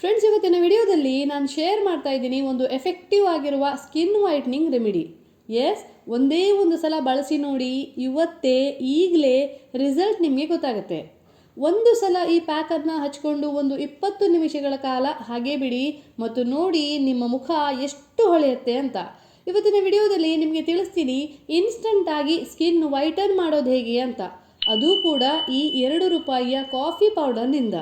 Friends ಇವತ್ತಿನ ವಿಡಿಯೋದಲ್ಲಿ ನಾನು ಶೇರ್ ಮಾಡ್ತಾ ಇದ್ದೀನಿ ಒಂದು ಎಫೆಕ್ಟಿವ್ ಆಗಿರುವ ಸ್ಕಿನ್ ವೈಟ್ನಿಂಗ್ ರೆಮಿಡಿ ಎಸ್ ಒಂದೇ ಒಂದು ಸಲ ಬಳಸಿ ನೋಡಿ ಇವತ್ತೇ ಈಗಲೇ ರಿಸಲ್ಟ್ ನಿಮಗೆ ಗೊತ್ತಾಗುತ್ತೆ. ಒಂದು ಸಲ ಈ ಪ್ಯಾಕನ್ನು ಹಚ್ಕೊಂಡು ಒಂದು ಇಪ್ಪತ್ತು ನಿಮಿಷಗಳ ಕಾಲ ಹಾಗೆ ಬಿಡಿ ಮತ್ತು ನೋಡಿ ನಿಮ್ಮ ಮುಖ ಎಷ್ಟು ಹೊಳೆಯುತ್ತೆ ಅಂತ. ಇವತ್ತಿನ ವಿಡಿಯೋದಲ್ಲಿ ನಿಮಗೆ ತಿಳಿಸ್ತೀನಿ ಇನ್ಸ್ಟಂಟಾಗಿ ಸ್ಕಿನ್ ವೈಟನ್ ಮಾಡೋದು ಹೇಗೆ ಅಂತ. ಅದು ಕೂಡ ಈ ಎರಡು ರೂಪಾಯಿಯ ಕಾಫಿ ಪೌಡರ್ನಿಂದ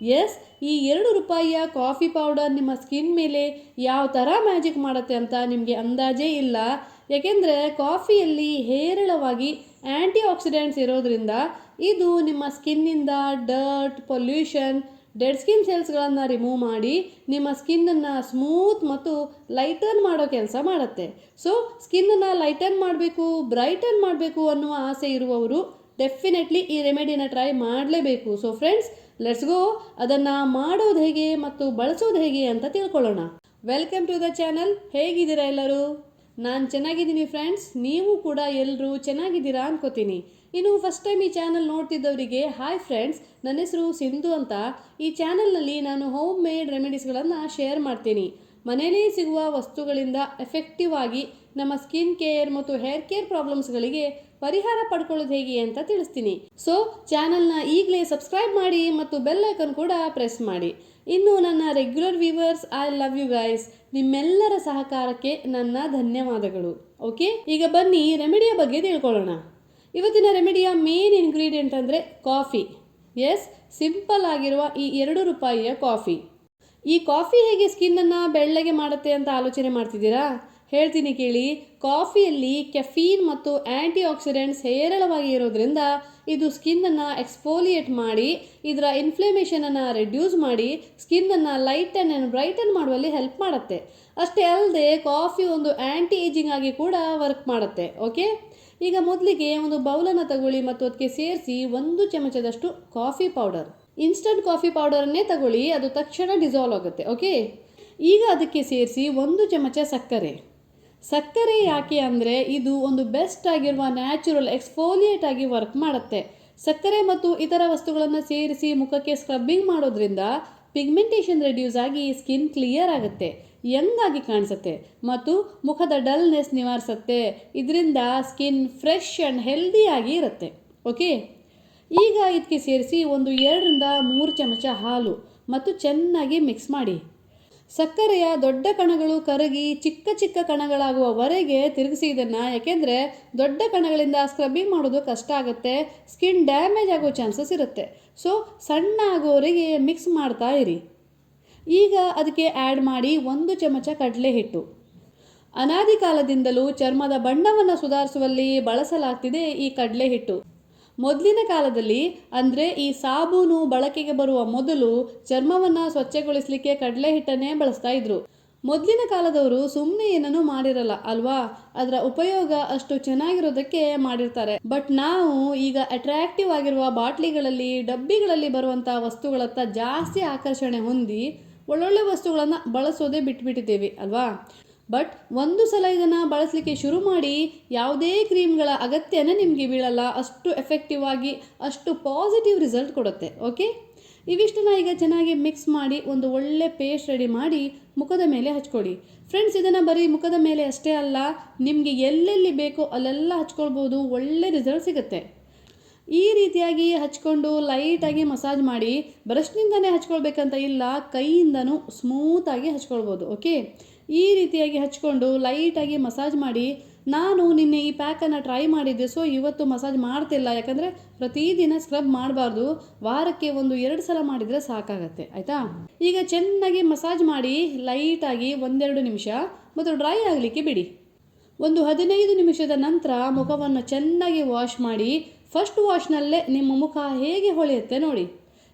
ಎಸ್ ಈ ಎರಡು ರೂಪಾಯಿಯ ಕಾಫಿ ಪೌಡರ್ ನಿಮ್ಮ ಸ್ಕಿನ್ ಮೇಲೆ ಯಾವ ಥರ ಮ್ಯಾಜಿಕ್ ಮಾಡುತ್ತೆ ಅಂತ ನಿಮಗೆ ಅಂದಾಜೇ ಇಲ್ಲ. ಯಾಕೆಂದರೆ ಕಾಫಿಯಲ್ಲಿ ಹೇರಳವಾಗಿ ಆ್ಯಂಟಿ ಆಕ್ಸಿಡೆಂಟ್ಸ್ ಇರೋದ್ರಿಂದ ಇದು ನಿಮ್ಮ ಸ್ಕಿನ್ನಿಂದ ಡರ್ಟ್ ಪೊಲ್ಯೂಷನ್ ಡೆಡ್ ಸ್ಕಿನ್ ಸೆಲ್ಸ್ಗಳನ್ನು ರಿಮೂವ್ ಮಾಡಿ ನಿಮ್ಮ ಸ್ಕಿನ್ನನ್ನು ಸ್ಮೂತ್ ಮತ್ತು ಲೈಟನ್ ಮಾಡೋ ಕೆಲಸ ಮಾಡುತ್ತೆ. ಸೊ ಸ್ಕಿನ್ನನ್ನು ಲೈಟನ್ ಮಾಡಬೇಕು ಬ್ರೈಟನ್ ಮಾಡಬೇಕು ಅನ್ನುವ ಆಸೆ ಇರುವವರು ಡೆಫಿನೆಟ್ಲಿ ಈ ರೆಮಿಡಿನ ಟ್ರೈ ಮಾಡಲೇಬೇಕು. ಸೊ ಫ್ರೆಂಡ್ಸ್ ಲೆಟ್ಸ್ ಗೋ ಅದನ್ನು ಮಾಡೋದು ಹೇಗೆ ಮತ್ತು ಬಳಸೋದು ಹೇಗೆ ಅಂತ ತಿಳ್ಕೊಳ್ಳೋಣ. ವೆಲ್ಕಮ್ ಟು ದ ಚಾನಲ್ ಹೇಗಿದ್ದೀರಾ ಎಲ್ಲರೂ? ನಾನು ಚೆನ್ನಾಗಿದ್ದೀನಿ ಫ್ರೆಂಡ್ಸ್ ನೀವು ಕೂಡ ಎಲ್ಲರೂ ಚೆನ್ನಾಗಿದ್ದೀರಾ ಅನ್ಕೋತೀನಿ. ಇನ್ನು ಫಸ್ಟ್ ಟೈಮ್ ಈ ಚಾನಲ್ ನೋಡ್ತಿದ್ದವರಿಗೆ ಹಾಯ್ ಫ್ರೆಂಡ್ಸ್ ನನ್ನ ಹೆಸರು ಸಿಂಧು ಅಂತ. ಈ ಚಾನಲ್ನಲ್ಲಿ ನಾನು ಹೋಮ್ ಮೇಡ್ ರೆಮಿಡೀಸ್ಗಳನ್ನು ಶೇರ್ ಮಾಡ್ತೀನಿ. ಮನೆಯಲ್ಲಿ ಸಿಗುವ ವಸ್ತುಗಳಿಂದ ಎಫೆಕ್ಟಿವ್ ಆಗಿ ನಮ್ಮ ಸ್ಕಿನ್ ಕೇರ್ ಮತ್ತು ಹೇರ್ ಕೇರ್ ಪ್ರಾಬ್ಲಮ್ಸ್ಗಳಿಗೆ ಪರಿಹಾರ ಪಡ್ಕೊಳ್ಳೋದು ಹೇಗೆ ಅಂತ ತಿಳಿಸ್ತೀನಿ. ಸೊ ಚಾನಲ್ನ ಈಗಲೇ ಸಬ್ಸ್ಕ್ರೈಬ್ ಮಾಡಿ ಮತ್ತು ಬೆಲ್ ಐಕನ್ ಕೂಡ ಪ್ರೆಸ್ ಮಾಡಿ. ಇನ್ನು ನನ್ನ regular viewers I love you guys ನಿಮ್ಮೆಲ್ಲರ ಸಹಕಾರಕ್ಕೆ ನನ್ನ ಧನ್ಯವಾದಗಳು. ಓಕೆ ಈಗ ಬನ್ನಿ ರೆಮಿಡಿಯ ಬಗ್ಗೆ ತಿಳ್ಕೊಳ್ಳೋಣ. ಇವತ್ತಿನ ರೆಮಿಡಿಯ ಮೇನ್ ಇಂಗ್ರೀಡಿಯೆಂಟ್ ಅಂದರೆ ಕಾಫಿ ಎಸ್ ಸಿಂಪಲ್ ಆಗಿರುವ ಈ ಎರಡು ರೂಪಾಯಿಯ ಕಾಫಿ ಈ ಕಾಫಿ ಹೇಗೆ ಸ್ಕಿನ್ನನ್ನು ಬೆಳ್ಳಗೆ ಮಾಡುತ್ತೆ ಅಂತ ಆಲೋಚನೆ ಮಾಡ್ತಿದ್ದೀರಾ? ಹೇಳ್ತೀನಿ ಕೇಳಿ, ಕಾಫಿಯಲ್ಲಿ ಕೆಫೀನ್ ಮತ್ತು ಆ್ಯಂಟಿ ಆಕ್ಸಿಡೆಂಟ್ಸ್ ಹೇರಳವಾಗಿ ಇರೋದ್ರಿಂದ ಇದು ಸ್ಕಿನ್ನನ್ನು ಎಕ್ಸ್ಫೋಲಿಯೇಟ್ ಮಾಡಿ, ಇದರ ಇನ್ಫ್ಲಮೇಷನನ್ನು ರೆಡ್ಯೂಸ್ ಮಾಡಿ ಸ್ಕಿನ್ನನ್ನು ಲೈಟನ್ ಆ್ಯಂಡ್ ಬ್ರೈಟನ್ ಮಾಡುವಲ್ಲಿ ಹೆಲ್ಪ್ ಮಾಡುತ್ತೆ. ಅಷ್ಟೇ ಅಲ್ಲದೆ ಕಾಫಿ ಒಂದು ಆ್ಯಂಟಿ ಏಜಿಂಗ್ ಆಗಿ ಕೂಡ ವರ್ಕ್ ಮಾಡುತ್ತೆ ಓಕೆ ಈಗ ಮೊದಲಿಗೆ ಒಂದು ಬೌಲನ್ನು ತಗೊಳ್ಳಿ ಮತ್ತು ಅದಕ್ಕೆ ಸೇರಿಸಿ ಒಂದು ಚಮಚದಷ್ಟು ಕಾಫಿ ಪೌಡರ್ ಇನ್ಸ್ಟಂಟ್ ಕಾಫಿ ಪೌಡರನ್ನೇ ತಗೊಳ್ಳಿ, ಅದು ತಕ್ಷಣ ಡಿಸಾಲ್ವ್ ಆಗುತ್ತೆ ಓಕೆ ಈಗ ಅದಕ್ಕೆ ಸೇರಿಸಿ ಒಂದು ಚಮಚ ಸಕ್ಕರೆ. ಸಕ್ಕರೆ ಯಾಕೆ ಅಂದರೆ ಇದು ಒಂದು ಬೆಸ್ಟ್ ಆಗಿರುವ ನ್ಯಾಚುರಲ್ ಎಕ್ಸ್ಫೋಲಿಯೇಟ್ ಆಗಿ ವರ್ಕ್ ಮಾಡುತ್ತೆ. ಸಕ್ಕರೆ ಮತ್ತು ಇತರ ವಸ್ತುಗಳನ್ನು ಸೇರಿಸಿ ಮುಖಕ್ಕೆ ಸ್ಕ್ರಬ್ಬಿಂಗ್ ಮಾಡೋದ್ರಿಂದ ಪಿಗ್ಮೆಂಟೇಷನ್ ರೆಡ್ಯೂಸ್ ಆಗಿ ಸ್ಕಿನ್ ಕ್ಲಿಯರ್ ಆಗುತ್ತೆ. ಯಂಗ್ ಆಗಿ ಕಾಣಿಸುತ್ತೆ ಮತ್ತು ಮುಖದ ಡಲ್ನೆಸ್ ನಿವಾರಿಸುತ್ತೆ. ಇದರಿಂದ ಸ್ಕಿನ್ ಫ್ರೆಶ್ ಆ್ಯಂಡ್ ಹೆಲ್ದಿಯಾಗಿ ಇರುತ್ತೆ. ಓಕೆ ಈಗ ಇದಕ್ಕೆ ಸೇರಿಸಿ ಒಂದು ಎರಡರಿಂದ ಮೂರು ಚಮಚ ಹಾಲು ಮತ್ತು ಚೆನ್ನಾಗಿ ಮಿಕ್ಸ್ ಮಾಡಿ. ಸಕ್ಕರೆಯ ದೊಡ್ಡ ಕಣಗಳು ಕರಗಿ ಚಿಕ್ಕ ಚಿಕ್ಕ ಕಣಗಳಾಗುವವರೆಗೆ ತಿರುಗಿಸಿ ಇದನ್ನು ಯಾಕೆಂದರೆ ದೊಡ್ಡ ಕಣಗಳಿಂದ ಸ್ಕ್ರಬ್ಬಿಂಗ್ ಮಾಡೋದು ಕಷ್ಟ ಆಗುತ್ತೆ ಸ್ಕಿನ್ ಡ್ಯಾಮೇಜ್ ಆಗೋ ಚಾನ್ಸಸ್ ಇರುತ್ತೆ. ಸೊ ಸಣ್ಣ ಆಗೋವರೆಗೆ ಮಿಕ್ಸ್ ಮಾಡ್ತಾ ಇರಿ. ಈಗ ಅದಕ್ಕೆ ಆ್ಯಡ್ ಮಾಡಿ ಒಂದು ಚಮಚ ಕಡಲೆ ಹಿಟ್ಟು ಅನಾದಿ ಕಾಲದಿಂದಲೂ ಚರ್ಮದ ಬಣ್ಣವನ್ನು ಸುಧಾರಿಸುವಲ್ಲಿ ಬಳಸಲಾಗ್ತಿದೆ ಈ ಕಡಲೆ ಹಿಟ್ಟು ಮೊದಲಿನ ಕಾಲದಲ್ಲಿ ಅಂದರೆ ಈ ಸಾಬೂನು ಬಳಕೆಗೆ ಬರುವ ಮೊದಲು ಚರ್ಮವನ್ನು ಸ್ವಚ್ಛಗೊಳಿಸಲಿಕ್ಕೆ ಕಡಲೆ ಹಿಟ್ಟನ್ನೇ ಬಳಸ್ತಾ ಇದ್ರು. ಮೊದಲಿನ ಕಾಲದವರು ಸುಮ್ಮನೆ ಏನನ್ನೂ ಮಾಡಿರಲ್ಲ ಅಲ್ವಾ? ಅದರ ಉಪಯೋಗ ಅಷ್ಟು ಚೆನ್ನಾಗಿರೋದಕ್ಕೆ ಮಾಡಿರ್ತಾರೆ. ಬಟ್ ನಾವು ಈಗ ಅಟ್ರಾಕ್ಟಿವ್ ಆಗಿರುವ ಬಾಟ್ಲಿಗಳಲ್ಲಿ, ಡಬ್ಬಿಗಳಲ್ಲಿ ಬರುವಂಥ ವಸ್ತುಗಳತ್ತ ಜಾಸ್ತಿ ಆಕರ್ಷಣೆ ಹೊಂದಿ ಒಳ್ಳೊಳ್ಳೆ ವಸ್ತುಗಳನ್ನು ಬಳಸೋದೇ ಬಿಟ್ಬಿಟ್ಟಿದ್ದೇವೆ ಅಲ್ವಾ? ಬಟ್ ಒಂದು ಸಲ ಇದನ್ನು ಬಳಸಲಿಕ್ಕೆ ಶುರು ಮಾಡಿ ಯಾವುದೇ ಕ್ರೀಮ್ಗಳ ಅಗತ್ಯನೇ ನಿಮಗೆ ಬೀಳಲ್ಲ, ಅಷ್ಟು ಎಫೆಕ್ಟಿವ್ ಆಗಿ, ಅಷ್ಟು ಪಾಸಿಟಿವ್ ರಿಸಲ್ಟ್ ಕೊಡುತ್ತೆ ಓಕೆ ಇವಿಷ್ಟನ್ನು ಈಗ ಚೆನ್ನಾಗಿ ಮಿಕ್ಸ್ ಮಾಡಿ ಒಂದು ಒಳ್ಳೆ ಪೇಸ್ಟ್ ರೆಡಿ ಮಾಡಿ ಮುಖದ ಮೇಲೆ ಹಚ್ಕೊಳ್ಳಿ ಫ್ರೆಂಡ್ಸ್ ಇದನ್ನು ಬರೀ ಮುಖದ ಮೇಲೆ ಅಷ್ಟೇ ಅಲ್ಲ, ನಿಮಗೆ ಎಲ್ಲೆಲ್ಲಿ ಬೇಕೋ ಅಲ್ಲೆಲ್ಲ ಹಚ್ಕೊಳ್ಬೋದು, ಒಳ್ಳೆ ರಿಸಲ್ಟ್ ಸಿಗುತ್ತೆ. ಈ ರೀತಿಯಾಗಿ ಹಚ್ಕೊಂಡು ಲೈಟಾಗಿ ಮಸಾಜ್ ಮಾಡಿ ಬ್ರಷ್ನಿಂದನೇ ಹಚ್ಕೊಳ್ಬೇಕಂತ ಇಲ್ಲ, ಕೈಯಿಂದನೂ ಸ್ಮೂತಾಗಿ ಹಚ್ಕೊಳ್ಬೋದು ಓಕೆ ಈ ರೀತಿಯಾಗಿ ಹಚ್ಕೊಂಡು ಲೈಟಾಗಿ ಮಸಾಜ್ ಮಾಡಿ. ನಾನು ನಿನ್ನೆ ಈ ಪ್ಯಾಕನ್ನು ಟ್ರೈ ಮಾಡಿದ್ದೆ ಸೊ ಇವತ್ತು ಮಸಾಜ್ ಮಾಡ್ತಿಲ್ಲ. ಯಾಕಂದರೆ ಪ್ರತಿದಿನ ಸ್ಕ್ರಬ್ ಮಾಡಬಾರ್ದು. ವಾರಕ್ಕೆ ಒಂದು ಎರಡು ಸಲ ಮಾಡಿದರೆ ಸಾಕಾಗತ್ತೆ, ಆಯಿತಾ? ಈಗ ಚೆನ್ನಾಗಿ ಮಸಾಜ್ ಮಾಡಿ, ಲೈಟಾಗಿ ಒಂದೆರಡು ನಿಮಿಷ, ಮತ್ತು ಡ್ರೈ ಆಗಲಿಕ್ಕೆ ಬಿಡಿ. ಒಂದು ಹದಿನೈದು ನಿಮಿಷದ ನಂತರ ಮುಖವನ್ನು ಚೆನ್ನಾಗಿ ವಾಶ್ ಮಾಡಿ ಫಸ್ಟ್ ವಾಶ್ನಲ್ಲೇ ನಿಮ್ಮ ಮುಖ ಹೇಗೆ ಹೊಳೆಯುತ್ತೆ ನೋಡಿ.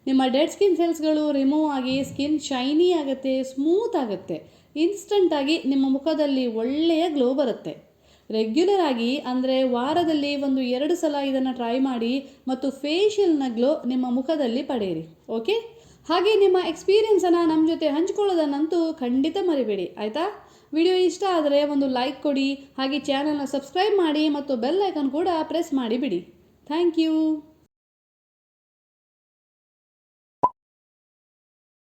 ನಿಮ್ಮ ಡೆಡ್ ಸ್ಕಿನ್ ಸೆಲ್ಸ್ಗಳು ರಿಮೂವ್ ಆಗಿ ಸ್ಕಿನ್ ಶೈನಿ ಆಗುತ್ತೆ ಸ್ಮೂತ್ ಆಗುತ್ತೆ. ಇನ್ಸ್ಟಂಟಾಗಿ ನಿಮ್ಮ ಮುಖದಲ್ಲಿ ಒಳ್ಳೆಯ ಗ್ಲೋ ಬರುತ್ತೆ. ರೆಗ್ಯುಲರ್ ಆಗಿ ಅಂದರೆ ವಾರದಲ್ಲಿ ಒಂದು ಎರಡು ಸಲ ಇದನ್ನು ಟ್ರೈ ಮಾಡಿ ಮತ್ತು ಫೇಶಿಯಲ್ನ ಗ್ಲೋ ನಿಮ್ಮ ಮುಖದಲ್ಲಿ ಪಡೆಯಿರಿ. ಓಕೆ ಹಾಗೆ ನಿಮ್ಮ ಎಕ್ಸ್ಪೀರಿಯೆನ್ಸನ್ನು ನಮ್ಮ ಜೊತೆ ಹಂಚ್ಕೊಳ್ಳೋದನ್ನಂತೂ ಖಂಡಿತ ಮರಿಬೇಡಿ. ಆಯಿತಾ? ವಿಡಿಯೋ ಇಷ್ಟ ಆದರೆ ಒಂದು ಲೈಕ್ ಕೊಡಿ. ಹಾಗೆ ಚಾನಲ್ನ ಸಬ್ಸ್ಕ್ರೈಬ್ ಮಾಡಿ ಮತ್ತು ಬೆಲ್ ಐಕನ್ ಕೂಡ ಪ್ರೆಸ್ ಮಾಡಿ ಬಿಡಿ. Thank you